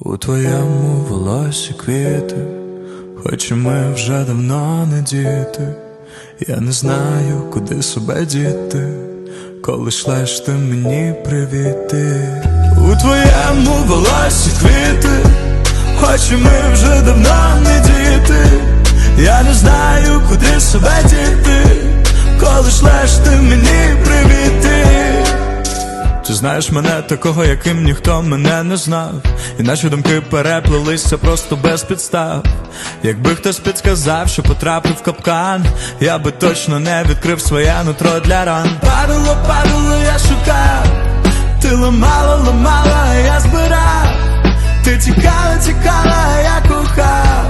У твоєму волосі квіти, хоч ми вже давно не діти, я не знаю, куди себе діти, коли шлеш ти мені привіти. У твоєму волосі квіти, хоч ми вже давно не діти, я не знаю, куди себе діти, коли шлеш ти мені знаєш мене такого, яким ніхто мене не знав, і наші думки переплелися просто без підстав. Якби хтось підсказав, що потрапив в капкан, я би точно не відкрив своє нутро для ран. Падало, падало, я шукав, ти ламала, ламала, я збирав. Ти тікала, тікала, я кохав.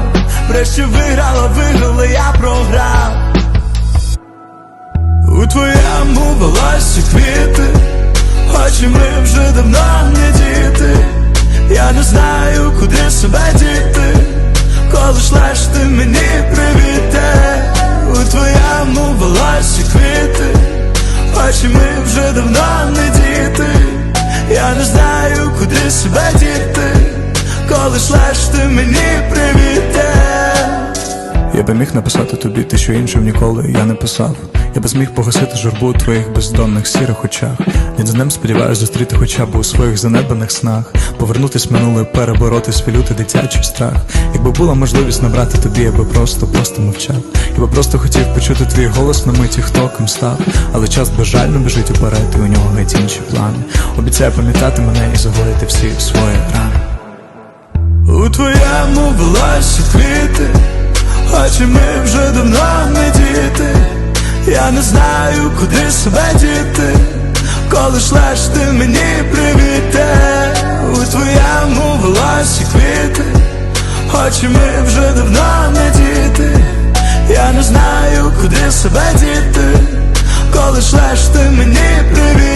Врешті виграла, виграла, я програв. У твоєму волосі квіти, і ми вже давно не діти. Я не знаю, куди себе діти, коли шлеш ти мені привіти. У твоєму волосі квіти, хоч ми вже давно не діти. Я не знаю, куди себе діти, коли шлеш ти мені привіти. Я би міг написати тобі те, що іншим ніколи я не писав. Я би зміг погасити журбу у твоїх бездонних сірих очах. Ні з ним сподіваюсь зустріти хоча б у своїх занедбаних снах. Повернутись минуле, перебороти свій лютий дитячий страх. Якби була можливість набрати тобі, я би просто, просто мовчав. Я би просто хотів почути твій голос на миті, хто ким став. Але час безжально біжить уперед, і у нього геть інші плани. Обіцяю пам'ятати мене і загоїти всі свої рани. У твоєму волосі квіти, хоч і ми вже давно не діти. Я не знаю, куди себе діти, коли шлеш ти мені привіти. У твоєму волосі квіти, хоч ми вже давно не діти. Я не знаю, куди себе діти, коли шлеш ти мені привіти.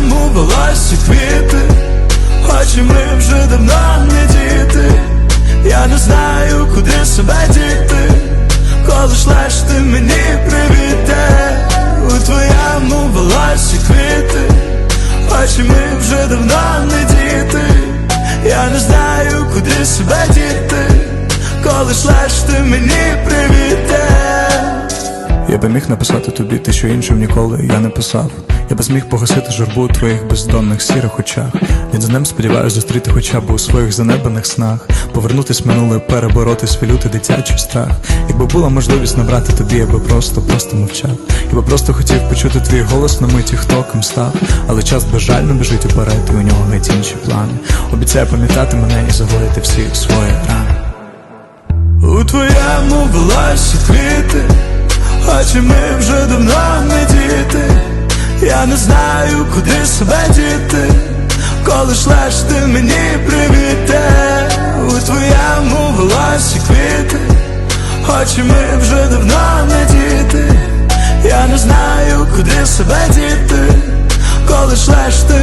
Твоєму волосі квіти, хоч і ми вже давно не діти. Я не знаю, куди себе діти, коли шлеш ти мені привіти. У твоєму волосі квіти, хоч і ми вже давно не діти. Я не знаю, куди себе діти, коли шлеш ти мені привіти. Я би міг написати тобі те, що іншим ніколи я не писав. Я би зміг погасити журбу у твоїх бездонних сірих очах. Ні з ним сподіваюсь зустріти хоча б у своїх занедбаних снах. Повернутись минуле, перебороти свій лютий дитячий страх. Якби була можливість набрати тобі, я би просто, просто мовчав. Я би просто хотів почути твій голос на миті, хто ким став. Але час безжально біжить уперед, і у нього геть інші плани. Обіцяю пам'ятати мене і загоїти всі свої рани. У твоєму волосі квіти, хоч ми вже давно не діти. Я не знаю, куди себе діти, коли шлеш ти мені привіти. У твоєму волосі квіти, хоч ми вже давно не діти. Я не знаю, куди себе діти, коли шлеш ти.